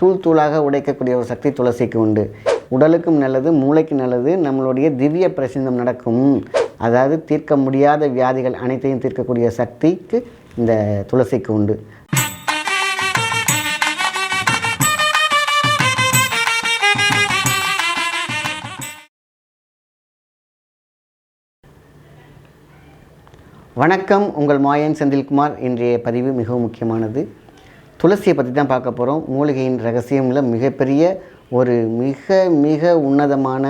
தூள் தூளாக உடைக்கக்கூடிய ஒரு சக்தி துளசிக்கு உண்டு. உடலுக்கும் நல்லது மூளைக்கு நல்லது நம்மளுடைய திவ்ய பிரசிந்தம் நடக்கும். அதாவது தீர்க்க முடியாத வியாதிகள் அனைத்தையும் தீர்க்கக்கூடிய சக்திக்கு இந்த துளசிக்கு உண்டு. வணக்கம். உங்கள் மாயன் செந்தில்குமார். இன்றைய பதிவு மிகவும் முக்கியமானது. துளசியை பற்றி தான் பார்க்க போகிறோம் மூலிகையின் ரகசியமில் மிகப்பெரிய ஒரு மிக மிக உன்னதமான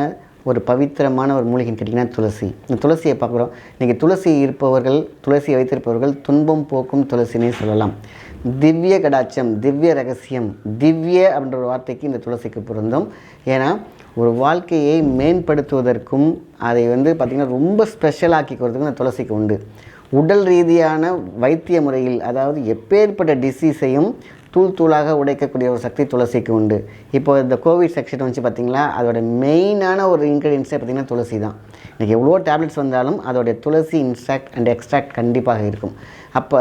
ஒரு பவித்திரமான ஒரு மூலிகைன்னு கேட்டிங்கன்னா துளசி. இந்த துளசியை பார்க்குறோம் நீங்கள் துளசி இருப்பவர்கள் துளசியை வைத்திருப்பவர்கள் துன்பம் போக்கும் துளசினே சொல்லலாம். திவ்ய கடாட்சம் திவ்ய ரகசியம் திவ்ய அப்படின்ற ஒரு வார்த்தைக்கு இந்த துளசிக்கு பொருந்தும். ஏன்னா ஒரு வாழ்க்கையை மேம்படுத்துவதற்கும் அதை வந்து பார்த்திங்கன்னா ரொம்ப ஸ்பெஷலாக்கிக்கிறதுக்கும் இந்த துளசிக்கு உண்டு. உடல் ரீதியான வைத்திய முறையில் அதாவது எப்பேற்பட்ட டிசீஸையும் தூள் தூளாக உடைக்கக்கூடிய ஒரு சக்தி துளசிக்கு உண்டு. இப்போ இந்த கோவிட் செக்ஷன் வந்து பார்த்திங்களா? அதோட மெயினான ஒரு இன்க்ரீடியன்ஸே பார்த்திங்கன்னா துளசி தான். இன்றைக்கி எவ்வளோ டேப்லெட்ஸ் வந்தாலும் அதோடைய துளசி இன்ஸ்ட்ராக்ட் அண்ட் எக்ஸ்ட்ராக்ட் கண்டிப்பாக இருக்கும். அப்போ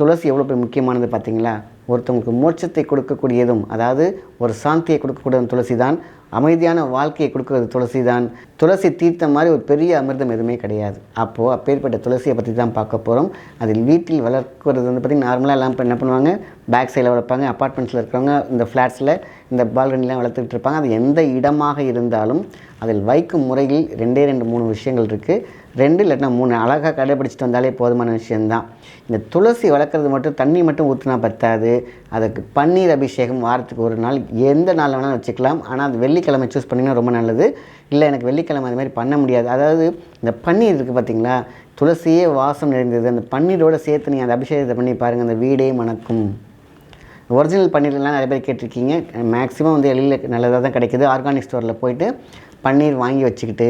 துளசி எவ்வளோ பெரிய முக்கியமானது பார்த்தீங்களா? ஒருத்தவங்களுக்கு மோட்சத்தை கொடுக்கக்கூடியதும் அதாவது ஒரு சாந்தியை கொடுக்கக்கூடியதும் துளசி தான் அமைதியான வாழ்க்கையை கொடுக்கறது துளசி தான். துளசி தீர்த்தம் மாதிரி ஒரு பெரிய அமிர்தம் எதுவுமே கிடையாது. அப்போது அப்பேற்பட்ட துளசியை பற்றி தான் பார்க்க போகிறோம் அதில் வீட்டில் வளர்க்குறது வந்து பார்த்திங்கன்னா நார்மலாக எல்லாம் இப்போ என்ன பண்ணுவாங்க? பேக் சைடில் வளர்ப்பாங்க அப்பார்ட்மெண்ட்ஸில் இருக்கிறவங்க இந்த ஃப்ளாட்ஸில் இந்த பால்கனிலாம் வளர்த்துக்கிட்டு இருப்பாங்க அது எந்த இடமாக இருந்தாலும் அதில் வைக்கும் முறையில் ரெண்டே ரெண்டு மூணு விஷயங்கள் இருக்குது ரெண்டு இல்லைன்னா மூணு. அழகாக கடைபிடிச்சிட்டு வந்தாலே போதுமான விஷயந்தான் இந்த துளசி வளர்க்குறது மட்டும் தண்ணி மட்டும் ஊற்றினா பத்தாது. அதுக்கு பன்னீர் அபிஷேகம் வாரத்துக்கு ஒரு நாள் எந்த நாள் வேணாலும் வச்சுக்கலாம். ஆனால் அது வெள்ளிக்கிழமை சூஸ் பண்ணிங்கன்னா ரொம்ப நல்லது. இல்லை எனக்கு வெள்ளிக்கிழமை அது மாதிரி பண்ண முடியாது. அதாவது இந்த பன்னீர் இருக்குது பார்த்தீங்களா? துளசியே வாசம் நிறைந்தது. அந்த பன்னீரோட சேர்த்து நீங்கள் அந்த அபிஷேகத்தை பண்ணி பாருங்கள் அந்த வீடே மணக்கும். ஒரிஜினல் பன்னீர்லாம் நிறைய பேர் கேட்டிருக்கீங்க. மேக்ஸிமம் வந்து எளியில் நல்லதாக தான் கிடைக்குது. ஆர்கானிக் ஸ்டோரில் போயிட்டு பன்னீர் வாங்கி வச்சுக்கிட்டு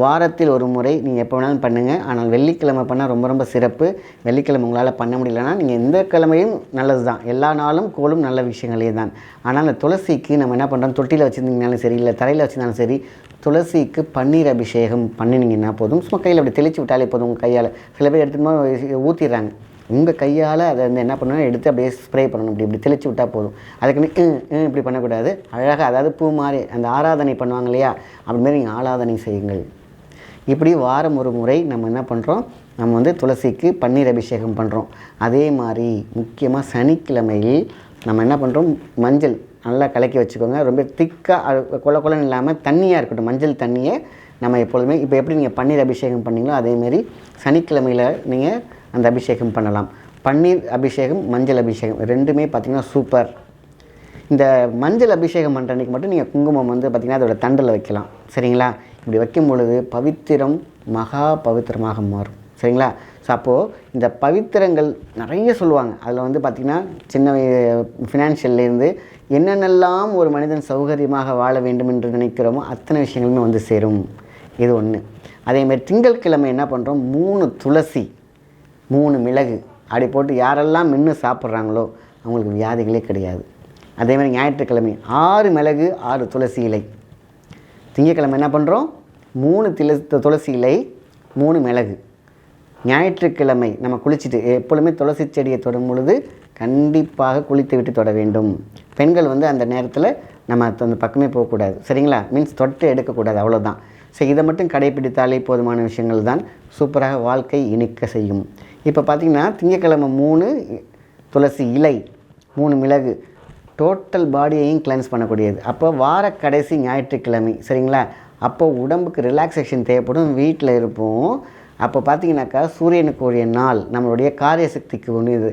வாரத்தில் ஒரு முறை நீங்கள் எப்போ வேணாலும் பண்ணுங்கள் ஆனால் வெள்ளிக்கிழமை பண்ணால் ரொம்ப ரொம்ப சிறப்பு. வெள்ளிக்கிழமை உங்களால் பண்ண முடியலன்னா நீங்கள் எந்த கிழமையும் நல்லது தான் எல்லா நாளும் கோலும் நல்ல விஷயங்களே தான். ஆனால் அந்த துளசிக்கு நம்ம என்ன பண்ணுறோம் தொட்டியில் வச்சுருந்தீங்கனாலும் சரி இல்லை தரையில் வச்சுருந்தாலும் சரி துளசிக்கு பன்னீர் அபிஷேகம் பண்ணினீங்கன்னா போதும். சும்மா கையில் அப்படி தெளித்து விட்டாலே போதும் உங்கள் கையால். சில பேர் எடுத்துகிட்டு ஊற்றிடுறாங்க உங்கள் கையால் அதை வந்து என்ன பண்ணணும்? எடுத்து அப்படியே ஸ்ப்ரே பண்ணணும். இப்படி இப்படி தெளித்து விட்டால் போதும். அதுக்குன்னு இப்படி பண்ணக்கூடாது. அழகாக அதாவது பூ மாதிரி அந்த ஆராதனை பண்ணுவாங்க இல்லையா? அப்படிமாரி நீங்கள் ஆராதனை செய்யுங்கள். இப்படி வாரம் ஒரு முறை நம்ம என்ன பண்ணுறோம் நம்ம வந்து துளசிக்கு பன்னீர் அபிஷேகம் பண்ணுறோம் அதே மாதிரி முக்கியமாக சனிக்கிழமையில் நம்ம என்ன பண்ணுறோம் மஞ்சள் நல்லா கலக்கி வச்சுக்கோங்க. ரொம்ப திக்காக கொல கொலன்னு இல்லாமல் தண்ணியாக இருக்கட்டும். மஞ்சள் தண்ணியை நம்ம எப்பொழுதுமே இப்போ எப்படி நீங்கள் பன்னீர் அபிஷேகம் பண்ணீங்களோ அதேமாரி சனிக்கிழமையில் நீங்கள் அந்த அபிஷேகம் பண்ணலாம். பன்னீர் அபிஷேகம் மஞ்சள் அபிஷேகம் ரெண்டுமே பார்த்திங்கன்னா சூப்பர் இந்த மஞ்சள் அபிஷேகம் பண்ணுற அன்றைக்கி மட்டும் நீங்கள் குங்குமம் வந்து பார்த்திங்கன்னா அதோட தண்டில் வைக்கலாம். சரிங்களா? இப்படி வைக்கும் பொழுது பவித்திரம் மகா பவித்திரமாக மாறும். சரிங்களா? ஸோ அப்போது இந்த பவித்திரங்கள் நிறைய சொல்லுவாங்க. அதில் வந்து பார்த்திங்கன்னா சின்ன ஃபினான்ஷியல்லேருந்து என்னென்னலாம் ஒரு மனிதன் சௌகரியமாக வாழ வேண்டும் என்று நினைக்கிறோமோ அத்தனை விஷயங்களுமே வந்து சேரும். இது ஒன்று அதேமாதிரி திங்கட்கிழமை என்ன பண்ணுறோம் மூணு துளசி. மூணு மிளகு. அப்படி போட்டு யாரெல்லாம் மென்று சாப்பிட்றாங்களோ அவங்களுக்கு வியாதிகளே கிடையாது. அதே மாதிரி ஞாயிற்றுக்கிழமை ஆறு மிளகு ஆறு துளசி இலை. திங்கட்கிழமை என்ன பண்ணுறோம் மூணு தில துளசி இலை மூணு மிளகு. ஞாயிற்றுக்கிழமை நம்ம குளிச்சுட்டு எப்பொழுதுமே துளசி செடியை தொடும் பொழுது கண்டிப்பாக குளித்து விட்டு தொட வேண்டும். பெண்கள் வந்து அந்த நேரத்தில் நம்ம அந்த பக்கமே போகக்கூடாது. சரிங்களா? மீன்ஸ் தொட்டு எடுக்கக்கூடாது அவ்வளோதான் ஸோ இதை மட்டும் கடைப்பிடித்தாலே போதுமான விஷயங்கள் தான். சூப்பராக வாழ்க்கை இனிக்க செய்யும். இப்போ பார்த்திங்கன்னா திங்கக்கிழமை மூணு துளசி இலை மூணு மிளகு. டோட்டல் பாடியையும் கிளென்ஸ் பண்ணக்கூடியது. அப்போ வார கடைசி ஞாயிற்றுக்கிழமை சரிங்களா? அப்போ உடம்புக்கு ரிலாக்ஸேஷன் தேவைப்படும் வீட்டில் இருப்போம். அப்போ பார்த்தீங்கன்னாக்கா சூரியனுக்கு உரிய நாள் நம்மளுடைய காரிய சக்திக்கு ஒன்று இது.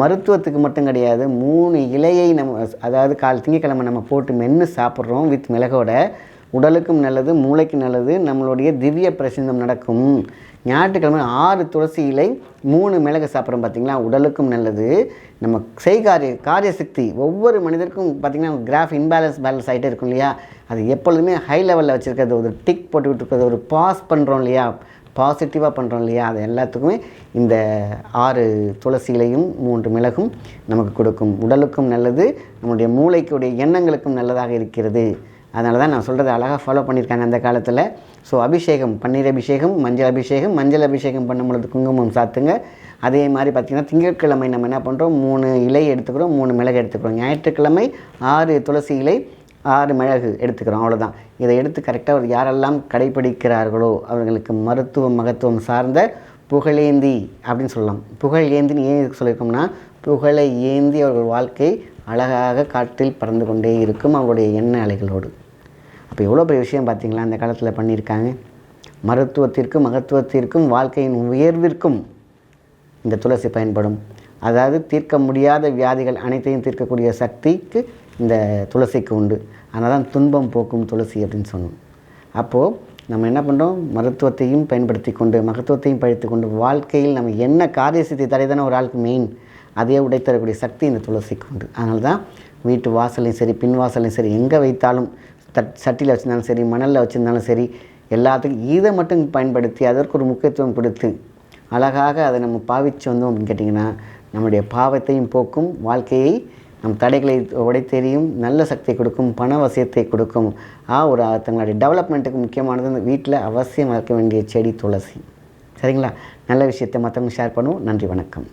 மருத்துவத்துக்கு மட்டும் கிடையாது மூணு இலையை நம்ம அதாவது கால் திங்கக்கிழமை நம்ம போட்டு மென்று சாப்பிட்றோம் வித் மிளகோட. உடலுக்கும் நல்லது மூளைக்கும் நல்லது நம்மளுடைய திவ்ய பிரசிந்தம் நடக்கும். ஞாயிற்றுக்கிழமை ஆறு துளசி இலை மூணு மிளகு சாப்பிட்றோம் பார்த்தீங்களா? உடலுக்கும் நல்லது. நம்ம செய்காரிய காரிய சக்தி ஒவ்வொரு மனிதருக்கும் பார்த்திங்கன்னா கிராஃப் இன்பேலன்ஸ் பேலன்ஸ் ஆகிட்டே இருக்கும் இல்லையா? அது எப்பொழுதுமே ஹை லெவலில் வச்சுருக்கிறது ஒரு டிக் போட்டுக்கிட்டு இருக்கிறது ஒரு பாஸ் பண்ணுறோம் இல்லையா? பாசிட்டிவாக பண்ணுறோம் இல்லையா? அது எல்லாத்துக்குமே இந்த ஆறு துளசி இலையும் மூன்று மிளகும் நமக்கு கொடுக்கும். உடலுக்கும் நல்லது நம்முடைய மூளைக்குடைய எண்ணங்களுக்கும் நல்லதாக இருக்கிறது. அதனால தான் நான் சொல்கிறத அழகாக ஃபாலோ பண்ணியிருக்காங்க அந்த காலத்தில். ஸோ அபிஷேகம் பன்னீர் அபிஷேகம் மஞ்சள் அபிஷேகம் மஞ்சள் அபிஷேகம் பண்ணும் பொழுது குங்குமம் சாத்துங்க. அதே மாதிரி பார்த்திங்கன்னா திங்கட்கிழமை நம்ம என்ன பண்ணுறோம் மூணு இலை எடுத்துக்கிறோம் மூணு மிளகு எடுத்துக்கிறோம். ஞாயிற்றுக்கிழமை ஆறு துளசி இலை ஆறு மிளகு எடுத்துக்கிறோம். அவ்வளோதான் இதை எடுத்து கரெக்டாக ஒரு யாரெல்லாம் கடைபிடிக்கிறார்களோ அவர்களுக்கு மருத்துவ மகத்துவம் சார்ந்த புகழேந்தி அப்படின்னு சொல்லலாம். புகழ் ஏந்தின்னு ஏன் சொல்லியிருக்கோம்னா புகழை ஏந்தி அவர்கள் வாழ்க்கை அழகாக காற்றில் பறந்து கொண்டே இருக்கும் அவங்களுடைய எண்ண அலைகளோடு. அப்போ எவ்வளோ பெரிய விஷயம் பார்த்தீங்களா அந்த காலத்தில் பண்ணியிருக்காங்க. மருத்துவத்திற்கும் மகத்துவத்திற்கும் வாழ்க்கையின் உயர்விற்கும் இந்த துளசி பயன்படும். அதாவது தீர்க்க முடியாத வியாதிகள் அனைத்தையும் தீர்க்கக்கூடிய சக்திக்கு இந்த துளசிக்கு உண்டு. அதனால் தான் துன்பம் போக்கும் துளசி அப்படின்னு சொன்னோம். அப்போது நம்ம என்ன பண்ணுறோம் மருத்துவத்தையும் பயன்படுத்தி கொண்டு மகத்துவத்தையும் பழித்து கொண்டு வாழ்க்கையில் நம்ம என்ன காரிய சித்தி தடைதானே ஒரு ஆளுக்கு மெயின் அதையே உடைத்தரக்கூடிய சக்தி இந்த துளசிக்கு உண்டு. அதனால தான் வீட்டு வாசலையும் சரி பின் வாசலையும் சரி எங்கே வைத்தாலும் தட் சட்டியில் வச்சுருந்தாலும் சரி மணலில் வச்சுருந்தாலும் சரி எல்லாத்துக்கும் இதை மட்டும் பயன்படுத்தி அதற்கு ஒரு முக்கியத்துவம் கொடுத்து அழகாக அதை நம்ம பாவிச்சு வந்தோம் அப்படின்னு கேட்டிங்கன்னா நம்முடைய பாவத்தையும் போக்கும் வாழ்க்கையை நம் தடைகளை உடைத்தெறியும் நல்ல சக்தியை கொடுக்கும் பண வசியத்தை கொடுக்கும். ஆ ஒரு தங்களுடைய டெவலப்மெண்ட்டுக்கு முக்கியமானது இந்த வீட்டில் அவசியம் வளர்க்க வேண்டிய செடி துளசி. சரிங்களா? நல்ல விஷயத்தை மற்றவங்க ஷேர் பண்ணுவோம். நன்றி வணக்கம்.